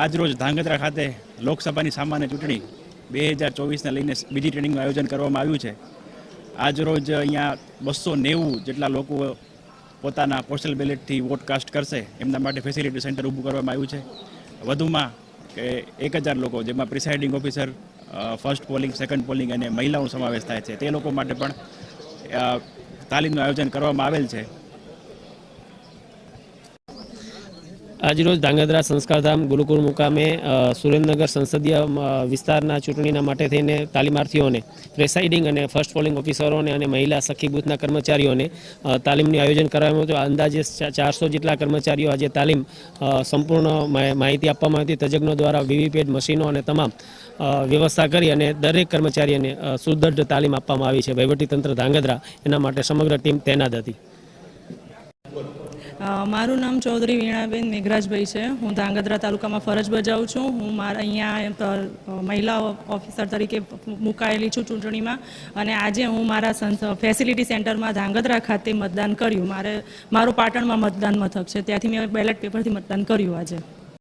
આજરોજ ધાંગધ્રા ખાતે લોકસભાની સામાન્ય ચૂંટણી બે હજાર ચોવીસને લઈને બીજી ટ્રેનિંગનું આયોજન કરવામાં આવ્યું છે. આજરોજ અહીંયા બસો નેવું જેટલા લોકો પોતાના પોસ્ટલ બેલેટથી વોટ કાસ્ટ કરશે. એમના માટે ફેસિલિટી સેન્ટર ઊભું કરવામાં આવ્યું છે. વધુમાં કે એક હજાર લોકો, જેમાં presiding officer first polling second polling અને મહિલાઓનો સમાવેશ થાય છે. તે લોકો માટે પણ તાલીમનું આયોજન કરવામાં આવેલ છે. આજરોજ ધાંગધ્રા સંસ્કારધામ ગુરુકુળ મુકામે સુરેન્દ્રનગર સંસદીય વિસ્તારના ચૂંટણીના માટે થઈને તાલીમાર્થીઓને, પ્રેસાઇડિંગ અને ફર્સ્ટ પોલિંગ ઓફિસરોને અને મહિલા સખી બૂથના કર્મચારીઓને તાલીમનું આયોજન કરવામાં હતું. અંદાજે ચારસો જેટલા કર્મચારીઓ આજે તાલીમ સંપૂર્ણ માહિતી આપવામાં આવી હતી. તજજ્ઞો દ્વારા વીવીપેડ મશીનો અને તમામ વ્યવસ્થા કરી અને દરેક કર્મચારીઓને સુદૃઢ તાલીમ આપવામાં આવી છે. વહીવટીતંત્ર ધાંગધ્રા એના માટે સમગ્ર ટીમ તૈનાત હતી. મારું નામ ચૌધરી વીણાબેન મેઘરાજભાઈ છે. હું ધાંગધ્રા તાલુકામાં ફરજ બજાવું છું. હું મારા અહીંયા મહિલા ઓફિસર તરીકે મુકાયેલી છું ચૂંટણીમાં અને આજે હું મારા ફેસિલિટી સેન્ટરમાં ધાંગધ્રા ખાતે મતદાન કર્યું. મારે, મારું પાટણમાં મતદાન મથક છે. ત્યાંથી મેં બેલેટ પેપરથી મતદાન કર્યું આજે.